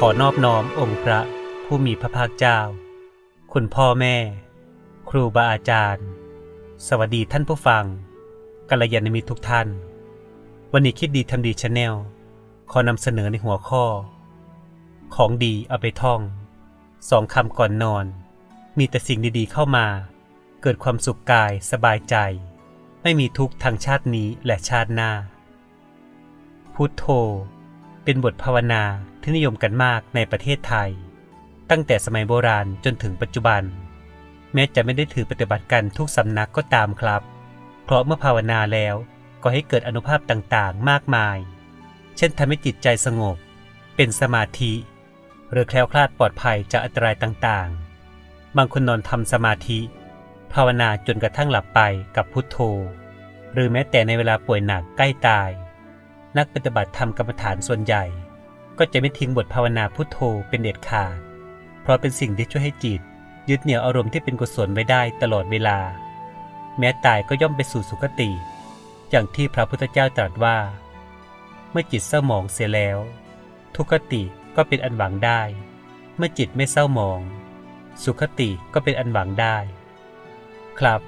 ขอนอบน้อมองค์พระผู้มีพระภาคเจ้า คุณพ่อแม่ ครูบาอาจารย์ สวัสดีท่านผู้ฟังกัลยาณมิตรทุกท่าน วันนี้คิดดีทำดีชาแนลขอนำเสนอในหัวข้อ ของดีเอาไปท่อง สองคำก่อนนอน มีแต่สิ่งดีๆเข้ามา เกิดความสุขกายสบายใจ ไม่มีทุกข์ทางชาตินี้และชาติหน้า พุทโธ เป็นบทภาวนาที่นิยมกันมากในประเทศไทย ตั้งแต่สมัยโบราณจนถึงปัจจุบัน แม้จะไม่ได้ถือปฏิบัติกันทุกสำนักก็ตามครับ เพราะเมื่อภาวนาแล้วก็ให้เกิดอนุภาพต่างๆ มากมาย เช่นทำให้จิตใจสงบ เป็นสมาธิ หรือแคล้วคลาดปลอดภัยจากอันตรายต่างๆ บางคนนอนทำสมาธิ ภาวนาจนกระทั่งหลับไปกับพุทโธ หรือแม้แต่ในเวลาป่วยหนักใกล้ตาย นักปฏิบัติธรรมกรรมฐานส่วนใหญ่ ก็จะไม่ทิ้งบทภาวนาพุทโธเป็นเด็ดขาด เพราะเป็นสิ่งที่ช่วยให้จิต ยึดเหนี่ยวอารมณ์ที่เป็นกุศลไว้ได้ตลอดเวลา แม้ตายก็ย่อมไปสู่สุคติ อย่างที่พระพุทธเจ้าตรัสว่า เมื่อจิตเศร้าหมองเสียแล้ว ทุกขติก็เป็นอันหวังได้ เมื่อจิตไม่เศร้าหมอง สุขติก็เป็นอันหวังได้ ครับ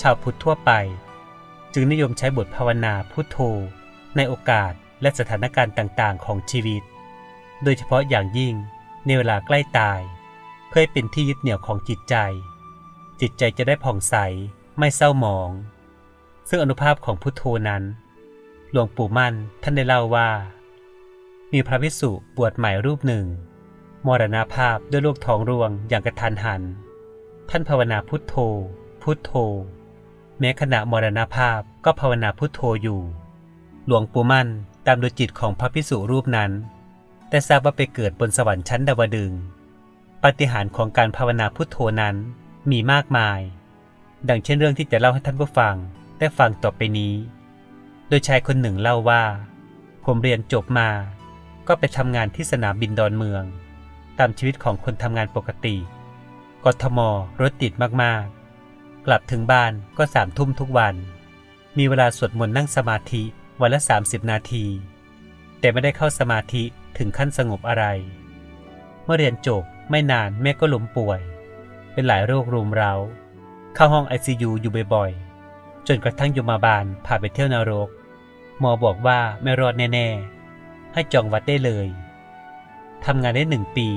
ชาวพุทธทั่วไป จึงนิยมใช้บทภาวนาพุทโธ ในโอกาสและสถานการณ์ต่างๆ ของชีวิต โดยเฉพาะอย่างยิ่งในเวลาใกล้ตาย เพื่อเป็นที่ยึดเหนี่ยวของจิตใจ จิตใจจะได้ผ่องใสไม่เศร้าหมอง ซึ่งอนุภาพของพุทโธนั้น หลวงปู่มั่นท่านได้เล่าว่า มีพระภิกษุบวชใหม่รูปหนึ่ง มรณภาพด้วยโรคท้องร่วงอย่างกระทันหัน ท่านภาวนาพุทโธ พุทโธ แม้ขณะมรณภาพก็ภาวนาพุทโธอยู่ หลวงปู่มั่นตามดูจิตของพระภิกษุรูปนั้น แต่ทราบว่าไปเกิดบนสวรรค์ชั้นดาวดึงปฏิหารของการภาวนาพุทโธนั้นมีมากมาย ดังเช่นเรื่องที่จะเล่าให้ท่านผู้ฟังได้ฟังต่อไปนี้ โดยชายคนหนึ่งเล่าว่า ผมเรียนจบมา ก็ไปทำงานที่สนามบินดอนเมือง ตามชีวิตของคนทำงานปกติ กทมรถติดมากๆ กลับถึงบ้านก็สามทุ่มทุกวัน มีเวลาสวดมนต์นั่งสมาธิ วันละ 30 นาที แต่ไม่ได้เข้าสมาธิถึงขั้นสงบอะไร เมื่อเรียนจบไม่นานแม่ก็ล้มป่วย เป็นหลายโรครุมเร้า เข้าห้อง ICU อยู่บ่อยๆ จนกระทั่งยมาบาลพาไปเที่ยวนรก หมอบอกว่าไม่รอดแน่ๆ ให้จองวัดได้เลยทำงานได้หนึ่งปี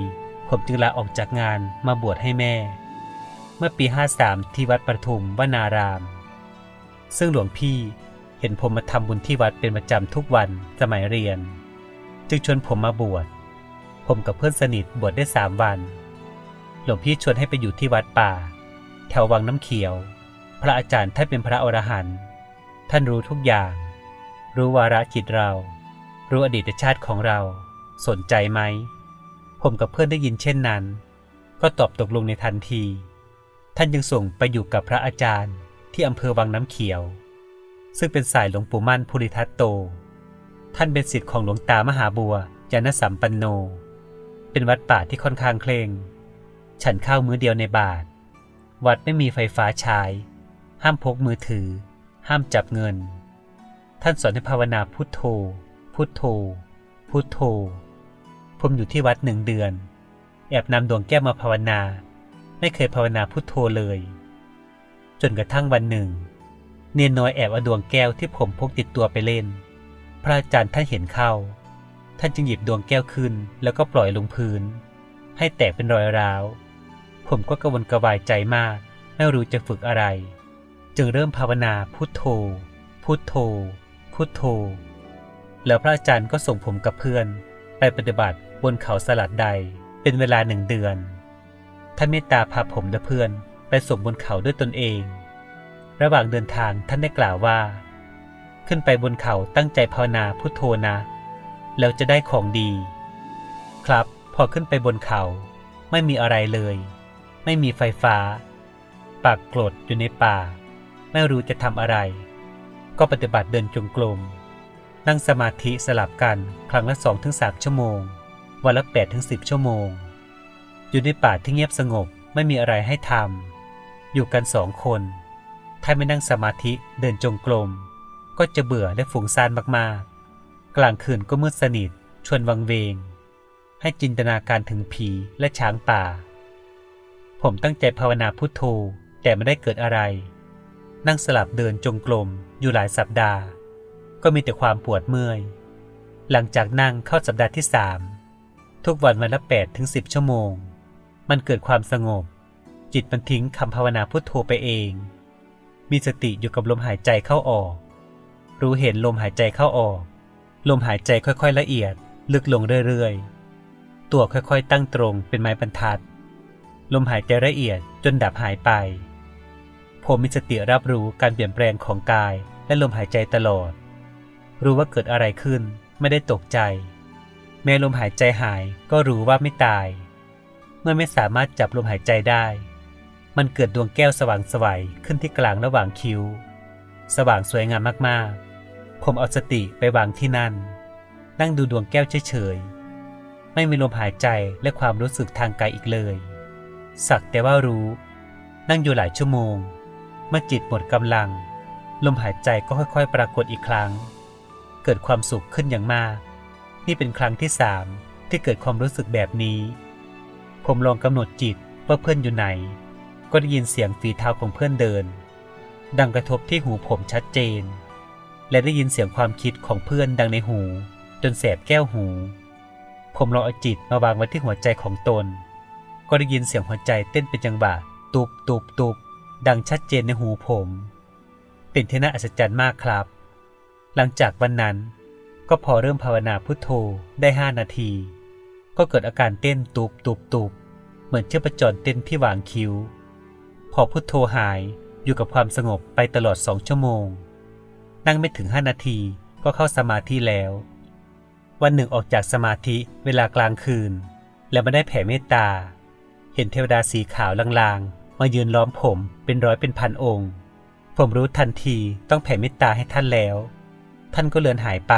ผมจึงลาออกจากงานมาบวชให้แม่ เมื่อปี 53 ที่วัดประทุมวนาราม ซึ่งหลวงพี่ เห็นผมมาทำบุญที่วัดเป็นประจำทุกวันสมัยเรียน จึงชวนผมมาบวช ผมกับเพื่อนสนิทบวชได้สามวัน หลวงพี่ชวนให้ไปอยู่ที่วัดป่า แถววังน้ำเขียว พระอาจารย์ท่านเป็นพระอรหันต์ท่านรู้ทุกอย่าง รู้วาระจิตเรา รู้อดีตชาติของเรา สนใจไหม ผมกับเพื่อนได้ยินเช่นนั้น ก็ตอบตกลงในทันที ท่านยังส่งไปอยู่กับพระอาจารย์ที่อำเภอวังน้ำเขียว ซึ่งเป็นสายหลวงปู่มั่นภูริทัตโต ท่านเป็นศิษย์ของหลวงตามหาบัวยานสัมปันโน เป็นวัดป่าที่ค่อนข้างเคร่ง ฉันข้าวมื้อเดียวในบาท วัดไม่มีไฟฟ้าใช้ ห้ามพกมือถือ ห้ามจับเงิน ท่านสอนให้ภาวนาพุทโธ พุทโธ พุทโธ ผมอยู่ที่วัดหนึ่งเดือน แอบนำดวงแก้วมาภาวนา ไม่เคยภาวนาพุทโธเลย จนกระทั่งวันหนึ่ง เนียนน้อยแอบเอาดวงแก้วที่ผมพกติดตัวไปเล่น พระอาจารย์ท่านเห็นเข้า ท่านจึงหยิบดวงแก้วขึ้นแล้วก็ปล่อยลงพื้น ให้แตกเป็นรอยร้าว ผมก็กระวนกระวายใจมาก ไม่รู้จะฝึกอะไร จึงเริ่มภาวนาพุทโธ พุทโธ พุทโธ แล้วพระอาจารย์ก็ส่งผมกับเพื่อน ไปปฏิบัติบนเขาสลัดใด เป็นเวลาหนึ่งเดือน ท่านเมตตาพาผมและเพื่อนไปส่งบนเขาด้วยตนเอง ระหว่างเดินทางท่านได้กล่าวว่า ขึ้นไปบนเขาตั้งใจภาวนาพุทโธนะ แล้วจะได้ของดี ครับ พอขึ้นไปบนเขา ไม่มีอะไรเลย ไม่มีไฟฟ้า ปากกรดอยู่ในป่า ไม่รู้จะทำอะไร ก็ปฏิบัติเดินจงกรมนั่งสมาธิสลับกันครั้งละสองถึงสามชั่วโมง วันละแปดถึงสิบชั่วโมง อยู่ในป่าที่เงียบสงบไม่มีอะไรให้ทำอยู่กันสองคน ถ้าไม่นั่งสมาธิเดินจงกรมก็จะเบื่อและฝุ่งซ่านมากๆ กลางคืนก็มืดสนิท ชวนวังเวง ให้จินตนาการถึงผีและช้างป่า ผมตั้งใจภาวนาพุทโธแต่ไม่ได้เกิดอะไร นั่งสลับเดินจงกรมอยู่หลายสัปดาห์ ก็มีแต่ความปวดเมื่อย หลังจากนั่งเข้าสัปดาห์ที่สามทุกวันวันละแปดถึงสิบชั่วโมง มันเกิดความสงบ จิตมันทิ้งคำภาวนาพุทโธไปเอง มีสติอยู่กับลมหายใจเข้าออก รู้เห็นลมหายใจเข้าออก ลมหายใจค่อยๆละเอียด ลึกลงเรื่อยๆ ตัวค่อยๆตั้งตรงเป็นไม้บรรทัด ลมหายใจละเอียดจนดับหายไป ผมมีสติรับรู้การเปลี่ยนแปลงของกายและลมหายใจตลอด รู้ว่าเกิดอะไรขึ้นไม่ได้ตกใจ แม้ลมหายใจหายก็รู้ว่าไม่ตาย เมื่อไม่สามารถจับลมหายใจได้ มันเกิดดวงแก้วสว่างสวัยขึ้นที่กลางระหว่างคิ้ว สว่างสวยงามมากๆ ผมเอาสติไปวางที่นั่น นั่งดูดวงแก้วเฉยๆ ไม่มีลมหายใจและความรู้สึกทางกายอีกเลย สักแต่ว่ารู้ นั่งอยู่หลายชั่วโมง เมื่อจิตหมดกำลัง ลมหายใจก็ค่อยๆ ปรากฏอีกครั้ง เกิดความสุขขึ้นอย่างมาก นี่เป็นครั้งที่สามที่เกิดความรู้สึกแบบนี้ ผมลองกำหนดจิตว่าเพื่อนอยู่ไหน ก็ได้ยินเสียงฝีเท้าของเพื่อนเดิน ดังกระทบที่หูผมชัดเจน และได้ยินเสียงความคิดของเพื่อนดังในหู จนแสบแก้วหู ผมลองเอาจิตมาวางไว้ที่หัวใจของตน ก็ได้ยินเสียงหัวใจเต้นเป็นจังหวะตุบตุบตุบดังชัดเจนในหูผม เป็นที่น่าอัศจรรย์มากครับ หลังจากวันนั้นก็พอเริ่มภาวนาพุทโธได้ห้านาที ก็เกิดอาการเต้นตุบตุบตุบเหมือนเชือประจรเต้นที่หว่างคิ้ว พอพุทโธหายอยู่กับความสงบไปตลอดสองชั่วโมง นั่งไม่ถึงห้านาทีก็เข้าสมาธิแล้ว วันหนึ่งออกจากสมาธิเวลากลางคืน แล้วมาได้แผ่เมตตา เห็นเทวดาสีขาวลางๆ มายืนล้อมผมเป็นร้อยเป็นพันองค์ ผมรู้ทันทีต้องแผ่เมตตาให้ท่านแล้ว ท่านก็เลือนหายไป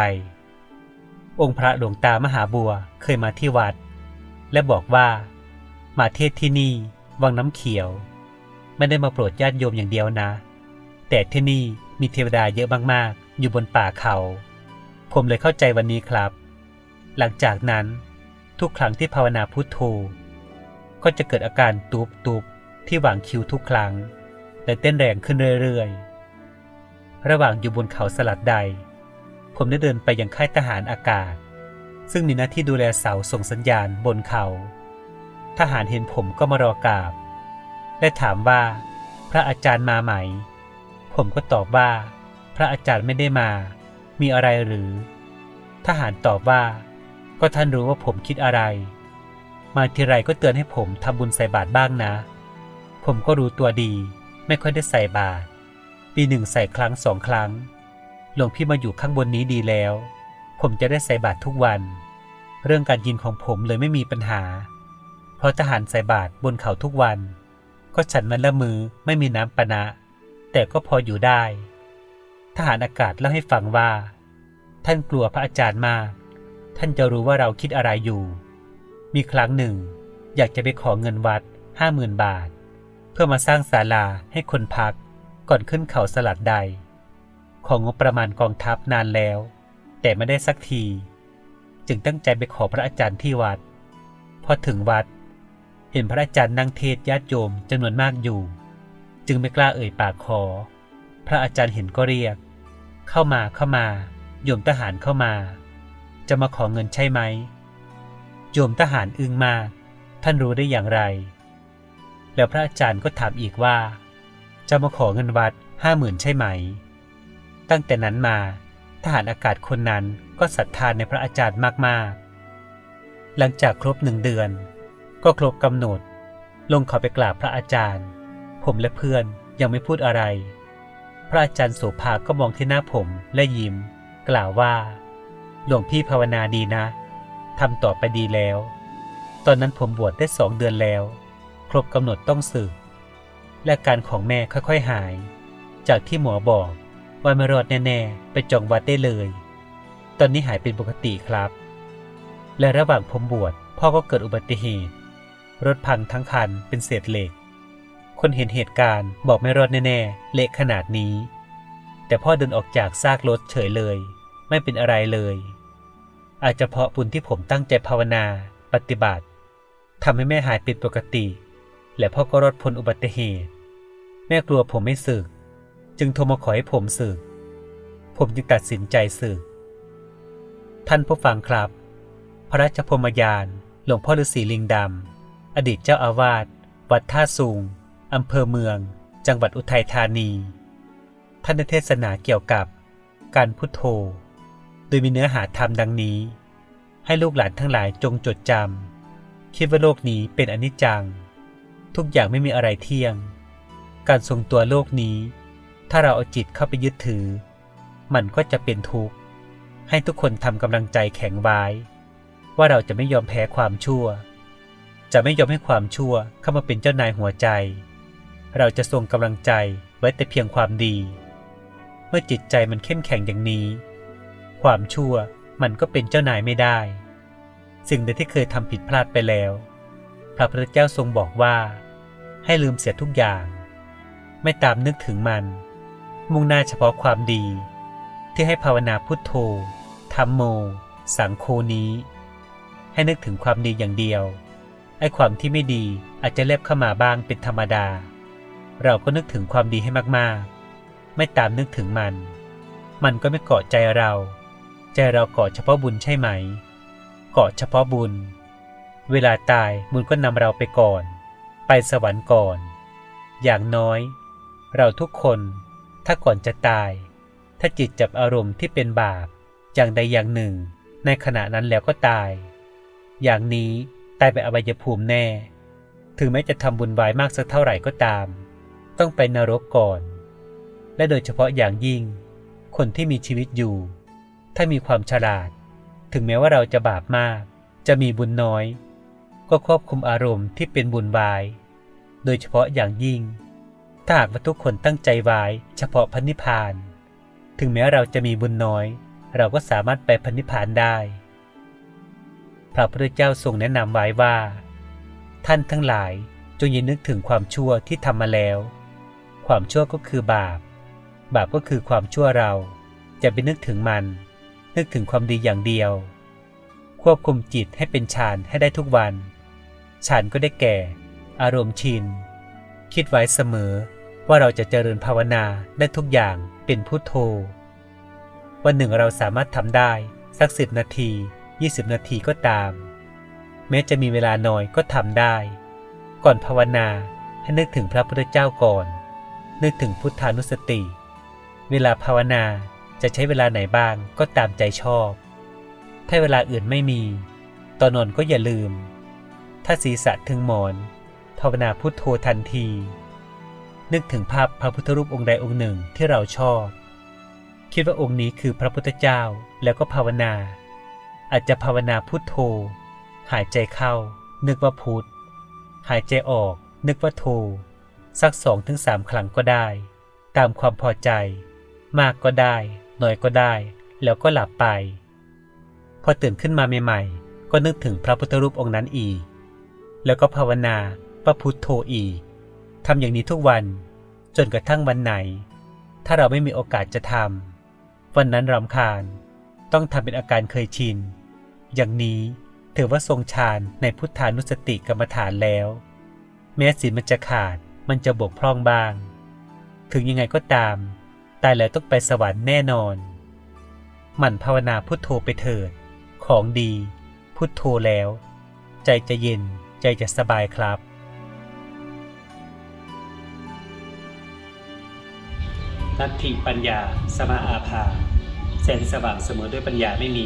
องค์พระหลวงตามหาบัวเคยมาที่วัด และบอกว่า มาเทศที่นี่ วังน้ำเขียว ไม่ได้มาโปรดญาติโยมอย่างเดียวนะ แต่ที่นี่มีเทวดาเยอะมากๆ อยู่บนป่าเขา ผมเลยเข้าใจวันนี้ครับ หลังจากนั้นทุกครั้งที่ภาวนาพุทโธก็จะเกิดอาการตูบตูบที่หว่างคิ้วทุกครั้ง และเต้นแรงขึ้นเรื่อยๆ ระหว่างอยู่บนเขาสลัดใด ผมได้เดินไปยังค่ายทหารอากาศ ซึ่งมีหน้าที่ดูแลเสาส่งสัญญาณบนเขา ทหารเห็นผมก็มารอกราบ และถามว่า พระอาจารย์มาไหม ผมก็ตอบว่า พระอาจารย์ไม่ได้มา มีอะไรหรือ ทหารตอบว่า ก็ท่านรู้ว่าผมคิดอะไร มาทีไรก็เตือนให้ผมทำบุญใส่บาตรบ้างนะ ผมก็รู้ตัวดี ไม่ค่อยได้ใส่บาตรปีหนึ่งใส่ครั้งสองครั้ง หลวงพี่มาอยู่ข้างบนนี้ดีแล้ว ผมจะได้ใส่บาตรทุกวัน เรื่องการกินของผมเลยไม่มีปัญหา เพราะทหารใส่บาตรบนเขาทุกวัน ก็ฉันมันละมือไม่มีน้ำปนะ แต่ก็พออยู่ได้ ทหารอากาศเล่าให้ฟังว่า ท่านกลัวพระอาจารย์มาก ท่านจะรู้ว่าเราคิดอะไรอยู่ มีครั้งหนึ่ง อยากจะไปขอเงินวัดห้าหมื่นบาท เพื่อมาสร้างศาลาให้คนพัก ก่อนขึ้นเขาสลัดใด ของงบประมาณกองทัพนานแล้ว แต่ไม่ได้สักที จึงตั้งใจไปขอพระอาจารย์ที่วัด พอถึงวัด เห็นพระอาจารย์นั่งเทศญาติโยมจำนวนมากอยู่ จึงไม่กล้าเอ่ยปากขอ พระอาจารย์เห็นก็เรียก เข้ามาเข้ามาโยมทหารเข้ามา จะมาขอเงินใช่ไหมโยมทหารอึ้งมากท่านรู้ได้อย่างไร แล้วพระอาจารย์ก็ถามอีกว่า จะมาขอเงินวัดห้าหมื่นใช่ไหม ตั้งแต่นั้นมาทหารอากาศคนนั้นก็ศรัทธานในพระอาจารย์มากๆ หลังจากครบหนึ่งเดือน ก็ครบกำหนด ลงเขาไปกราบพระอาจารย์ ผมและเพื่อนยังไม่พูดอะไร พระอาจารย์โสภาก็มองที่หน้าผมและยิ้ม กล่าวว่า หลวงพี่ภาวนาดีนะทำต่อไปดีแล้ว ตอนนั้นผมบวชได้สองเดือนแล้ว ครบกำหนดต้องสึก และการของแม่ค่อยๆหาย จากที่หมอบอกว่าไม่รอดแน่ๆ ไปจองวัดได้เลย ตอนนี้หายเป็นปกติครับ และระหว่างผมบวชพ่อก็เกิดอุบัติเหตุ รถพังทั้งคันเป็นเศษเหล็ก คนเห็นเหตุการณ์บอกไม่รอดแน่ๆ เละขนาดนี้ แต่พ่อเดินออกจากซากรถเฉยเลย ไม่เป็นอะไรเลย อาจจะเพราะบุญที่ผมตั้งใจภาวนาปฏิบัติทำให้แม่หายเป็นปกติ และพ่อก็รอดพ้นอุบัติเหตุ แม่กลัวผมไม่สึก จึงโทรมาขอให้ผมสึก ผมจึงตัดสินใจสึก ท่านผู้ฟังครับ พระราชพมยานหลวงพ่อฤาษีลิงดำ อดีตเจ้าอาวาสวัดท่าสูงอำเภอเมือง จังหวัดอุทัยธานี ท่านเทศนาเกี่ยวกับการพุทโธ โดยมีเนื้อหาธรรมดังนี้ ให้ลูกหลานทั้งหลายจงจดจำคิดว่าโลกนี้เป็นอนิจจัง ทุกอย่างไม่มีอะไรเที่ยง การทรงตัวโลกนี้ ถ้าเราเอาจิตเข้าไปยึดถือ มันก็จะเป็นทุกข์ ให้ทุกคนทำกำลังใจแข็งไว้ ว่าเราจะไม่ยอมแพ้ความชั่ว จะไม่ยอมให้ความชั่วเข้ามาเป็นเจ้านายหัวใจ เราจะทรงกำลังใจไว้แต่เพียงความดี เมื่อจิตใจมันเข้มแข็งอย่างนี้ ความชั่วมันก็เป็นเจ้านายไม่ได้ สิ่งใดที่เคยทำผิดพลาดไปแล้ว พระพุทธเจ้าทรงบอกว่า ให้ลืมเสียทุกอย่าง ไม่ตามนึกถึงมัน มุ่งหน้าเฉพาะความดี ที่ให้ภาวนาพุทโธธรรมโม สังโฆนี้ ให้นึกถึงความดีอย่างเดียว ไอ้ความที่ไม่ดีอาจจะเล็บเข้ามาบ้างเป็นธรรมดา เราก็นึกถึงความดีให้มากๆ ไม่ตามนึกถึงมัน มันก็ไม่เกาะใจเรา ใจเราเกาะเฉพาะบุญใช่ไหม เกาะเฉพาะบุญ เวลาตายบุญก็นำเราไปก่อน ไปสวรรค์ก่อน อย่างน้อย เราทุกคนถ้าก่อนจะตาย ถ้าจิตจับอารมณ์ที่เป็นบาปอย่างใดอย่างหนึ่ง ในขณะนั้นแล้วก็ตาย อย่างนี้ ตายไปอบายภูมิแน่ ถึงแม้จะทำบุญไว้มากสักเท่าไหร่ก็ตาม ต้องไปนรกก่อน และโดยเฉพาะอย่างยิ่ง คนที่มีชีวิตอยู่ ถ้ามีความฉลาด ถึงแม้ว่าเราจะบาปมาก จะมีบุญน้อย ก็ควบคุมอารมณ์ที่เป็นบุญไว้โดยเฉพาะอย่างยิ่ง ถ้าหากว่าทุกคนตั้งใจไว้เฉพาะพันนิพาน ถึงแม้เราจะมีบุญน้อย เราก็สามารถไปพันนิพานได้ พระพุทธเจ้าทรงแนะนำไว้ว่า ท่านทั้งหลายจงอย่านึกถึงความชั่วที่ทำมาแล้ว ความชั่วก็คือบาป บาปก็คือความชั่วเราจะไปนึกถึงมัน นึกถึงความดีอย่างเดียว ควบคุมจิตให้เป็นฌานให้ได้ทุกวันฌานก็ได้แก่ อารมณ์ชิน คิดไว้เสมอว่าเราจะเจริญภาวนาได้ทุกอย่างเป็นพุทโธวันหนึ่งเราสามารถทำได้สักสิบนาที 20 นาทีก็ตาม แม้จะมีเวลาน้อยก็ทำได้ ก่อนภาวนาให้นึกถึงพระพุทธเจ้าก่อน นึกถึงพุทธานุสติ เวลาภาวนาจะใช้เวลาไหนบ้างก็ตามใจชอบ ถ้าเวลาอื่นไม่มี ตอนนอนก็อย่าลืม ถ้าศีรษะถึงหมอน ภาวนาพุทโธทันที นึกถึงภาพพระพุทธรูปองค์ใดองค์หนึ่งที่เราชอบ คิดว่าองค์นี้คือพระพุทธเจ้าแล้วก็ภาวนา อาจจะภาวนาพุทโธ หายใจเข้า นึกว่าพุทหายใจออก นึกว่าโธสักสองถึงสามครั้งก็ได้ ตามความพอใจ มากก็ได้น้อยก็ได้ แล้วก็หลับไป พอตื่นขึ้นมาใหม่ๆ ก็นึกถึงพระพุทธรูปองค์นั้นอีก แล้วก็ภาวนาว่าพุทโธอีกทำอย่างนี้ทุกวันจนกระทั่งวันไหน ถ้าเราไม่มีโอกาสจะทำวันนั้นรำคาญ ต้องทำเป็นอาการเคยชิน อย่างนี้ถือว่าทรงฌานในพุทธานุสติกรรมฐานแล้ว แม้ศีลมันจะขาดมันจะบกพร่องบ้าง ถึงยังไงก็ตาม ตายแล้วต้องไปสวรรค์แน่นอน หมั่นภาวนาพุทโธไปเถิด ของดี พุทโธแล้ว ใจจะเย็นใจจะสบายครับ นัตถิปัญญา สมาอาภาแสงสว่างเสมอด้วยปัญญาไม่มี